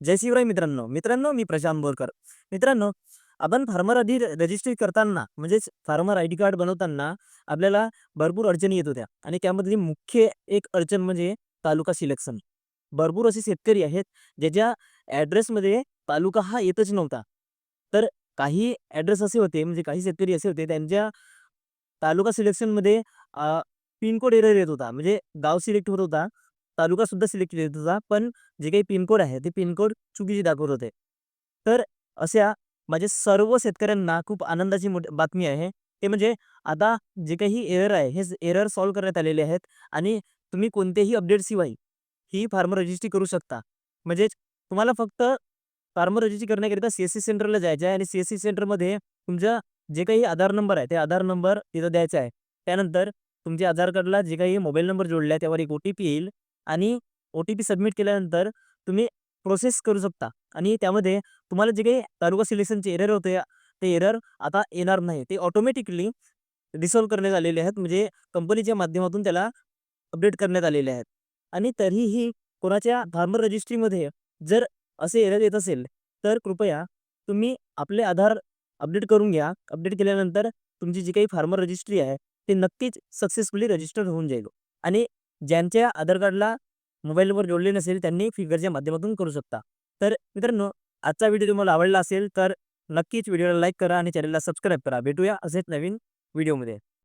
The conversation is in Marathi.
जय शिवराय मित्रांनो. मित्रांनो मी प्रशांत बोरकर. मित्रांनो आपण फार्मर आधी रजिस्ट्री करताना म्हणजेच फार्मर आय डी कार्ड बनवताना आपल्याला भरपूर अडचणी येत होत्या. आणि त्यामधली मुख्य एक अडचण म्हणजे तालुका सिलेक्शन भरपूर असे शेतकरी आहेत ज्याच्या ॲड्रेसमध्ये तालुका हा येतच नव्हता. तर काही ॲड्रेस असे होते म्हणजे काही शेतकरी असे होते त्यांच्या तालुका सिलेक्शनमध्ये पिनकोड एरर येत होता. म्हणजे गाव सिलेक्ट होत होता. तालुका सुद्धा सिलेक्ट केला होता पण जे काही पिनकोड आहे ते पिनकोड चुकीचे दाखवत होते. तर अशा माझे सर्व शेतकऱ्यांना खूप आनंदाची बातमी आहे. ते म्हणजे आता जे काही एरर आहे हे एरर सॉल्व्ह करण्यात आलेले आहेत आणि तुम्ही कोणत्याही अपडेटशिवाय ही फार्मर रजिस्ट्री करू शकता. म्हणजेच तुम्हाला फक्त फार्मर रजिस्ट्री करण्याकरिता सी एस सी सेंटरला जायचं आहे आणि सी एस सी सेंटरमध्ये तुमचा जे काही आधार नंबर आहे ते आधार नंबर तिथं द्यायचा आहे. त्यानंतर तुमच्या आधार कार्डला जे काही मोबाईल नंबर जोडला आहे त्यावर एक ओ टी पी येईल. आणि ओ टी पी सबमिट केल्यानंतर तुम्ही प्रोसेस करू शकता. आणि त्यामध्ये तुम्हाला जे काही तालुका सिलेक्शनचे एरर होते ते एरर आता येणार नाही. ते ऑटोमॅटिकली रिसॉल्व करण्यात आलेले आहेत. म्हणजे कंपनीच्या माध्यमातून त्याला अपडेट करण्यात आलेले आहेत. आणि तरीही कोणाच्या फार्मर रजिस्ट्रीमध्ये जर असे एरर येत असेल तर कृपया तुम्ही आपले आधार अपडेट करून घ्या. अपडेट केल्यानंतर तुमची जी काही फार्मर रजिस्ट्री आहे ते नक्कीच सक्सेसफुली रजिस्टर होऊन जाईल. आणि ज्यांच्या आधार कार्डला मोबाईलवर जोडले नसेल त्यांनी फिगरच्या माध्यमातून करू शकता. तर मित्रांनो आजचा व्हिडिओ तुम्हाला आवडला असेल तर नक्कीच व्हिडिओला लाईक करा आणि चॅनलला सबस्क्राईब करा. भेटूया असेच नवीन व्हिडिओमध्ये.